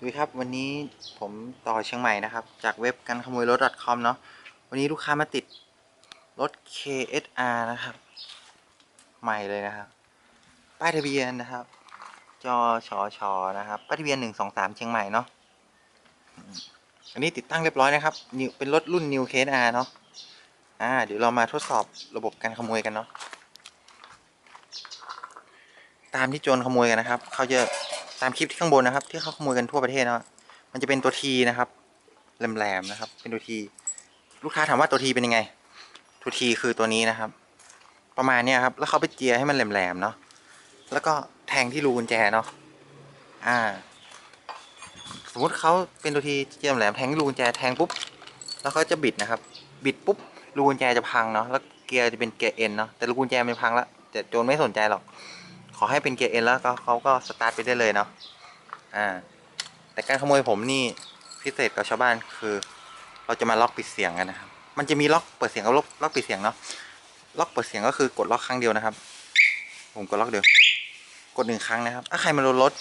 สวัสดีครับวันนี้ผมต่อเชียงใหม่นะครับ จากเว็บกันขโมยรถ .com เนาะวันนี้ลูกค้ามาติดรถ KSR นะครับ ใหม่เลยนะครับ ป้ายทะเบียนนะครับ จอชอชอนะครับป้ายทะเบียนหนึ่งสองสามเชียงใหม่เนาะอันนี้ติดตั้งเรียบร้อยนะครับเป็นรถรุ่น New KSR เนาะอ่าเดี๋ยวเรามาทดสอบระบบการขโมยกันเนาะตามที่โจรขโมยกันนะครับเขาจะ ตามคลิปที่ข้างบนนะครับ ที่เขาขโมยกันทั่วประเทศเนาะมันจะเป็นตัวทีนะครับแหลมๆนะครับ เป็นตัวที ลูกค้าถามว่าตัวทีเป็นยังไง ตัวทีคือตัวนี้นะครับ ประมาณเนี้ยครับ แล้วเขาไปเจียให้มันแหลมๆเนาะแล้วก็แทงที่รูกุญแจเนาะอ่า สมมติเขาเป็นตัวทีเจียแหลมแทงที่รูกุญแจแทงปุ๊บแล้วเขาจะบิดนะครับ บิดปุ๊บรูกุญแจจะพังเนาะแล้วเกียร์จะเป็นเกียร์เอ็นเนาะแต่รูกุญแจมันพังแล้วแต่โจรไม่สนใจหรอก ขอให้เป็นเกียร์เอ็นแล้วก็เขาก็สตาร์ทไปได้เลยเนาะอ่าแต่การขโมยผมนี่พิเศษกับชาวบ้านคือ เราจะมาล็อกปิดเสียงกันนะครับ มันจะมีล็อกเปิดเสียงกับล็อกล็อกปิดเสียงเนาะล็อกเปิดเสียงก็คือกดล็อกครั้งเดียวนะครับ ผมกดล็อกเดียวกดหนึ่งครั้งนะครับถ้าใครมาโดนรถ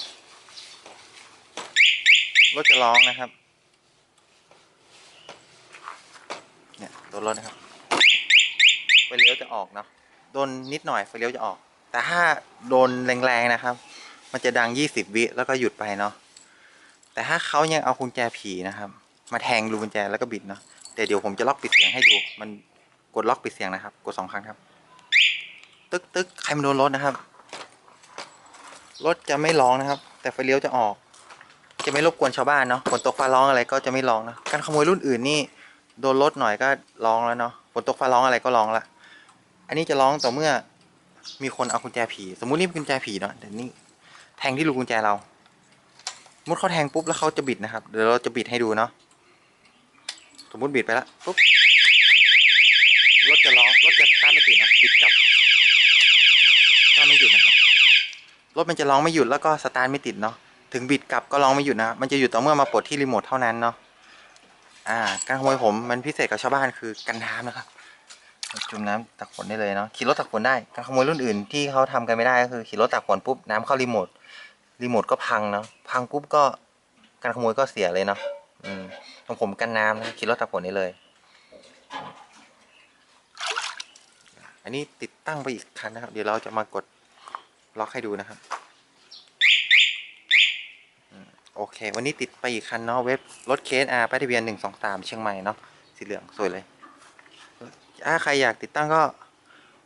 รถจะร้องนะครับเนี่ยโดนรถนะครับไฟเลี้ยวจะออกเนาะโดนนิดหน่อยไฟเลี้ยวจะออก แต่ถ้าโดนแรงๆนะครับ มันจะดังยี่สิบวิแล้วก็หยุดไปเนาะแต่ถ้าเขายังเอากุญแจผีนะครับ มาแทงรูกุญแจแล้วก็บิดเนาะแต่เดี๋ยวผมจะล็อกปิดเสียงให้ดู มันกดล็อกปิดเสียงนะครับ กดสองครั้งครับ ตึกตึกใครมาโดนรถนะครับ รถจะไม่ร้องนะครับ แต่ไฟเลี้ยวจะออก จะไม่รบกวนชาวบ้านเนาะฝนตกฟ้าร้องอะไรก็จะไม่ร้องนะการขโมยรุ่นอื่นนี่โดนรถหน่อยก็ร้องแล้วเนาะฝนตกฟ้าร้องอะไรก็ร้องละ อันนี้จะร้องต่อเมื่อ มีคนเอากุญแจผี สมมุตินี่เป็นกุญแจผีเนาะแต่นี่แทงที่รูกุญแจเรามมติเขาแทงปุ๊บแล้วเขาจะบิดนะครับ เดี๋ยวเราจะบิดให้ดูเนาะ สมมติบิดไปแล้วปุ๊บ รถจะร้องรถจะสตาร์ทไม่ติดนะ บิดกลับก็ไม่หยุดนะครับ รถมันจะร้องไม่หยุดแล้วก็สตาร์ทไม่ติดเนาะ ถึงบิดกลับก็ร้องไม่หยุดนะ มันจะหยุดต่อเมื่อมาปลดที่รีโมทเท่านั้นเนาะ อ่า การขโมยผมมันพิเศษกับชาวบ้านคือกันน้ำนะครับ จุ่มน้ำตักฝนได้เลยเนาะขี่รถตักฝนได้การขโมยรุ่นอื่นที่เขาทำกันไม่ได้ก็คือขี่รถตักฝนปุ๊บน้ำเข้ารีโมทรีโมทก็พังเนาะพังปุ๊บก็การขโมยก็เสียเลยเนาะอืมของผมกันน้ำนะขี่รถตักฝนได้เลย อันนี้ติดตั้งไปอีกคันนะครับ เดี๋ยวเราจะมากดล็อกให้ดูนะครับโอเค วันนี้ติดไปอีกคันเนาะเว็บรถเคสอาป้ายทะเบียนหนึ่งสองสามเชียงใหม่เนาะสีเหลืองสวยเลย ถ้าใครอยากติดตั้งก็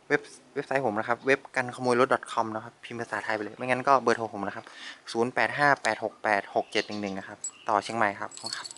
เว็บเว็บไซต์ผมนะครับ เว็บกันขโมยรถ .com นะครับ พิมพ์ภาษาไทยไปเลย ไม่งั้นก็เบอร์โทรผมนะครับ 0 8 5 8 6 8 6 7 1 1 นะครับ ต่อเชียงใหม่ครับขอบคุณครับ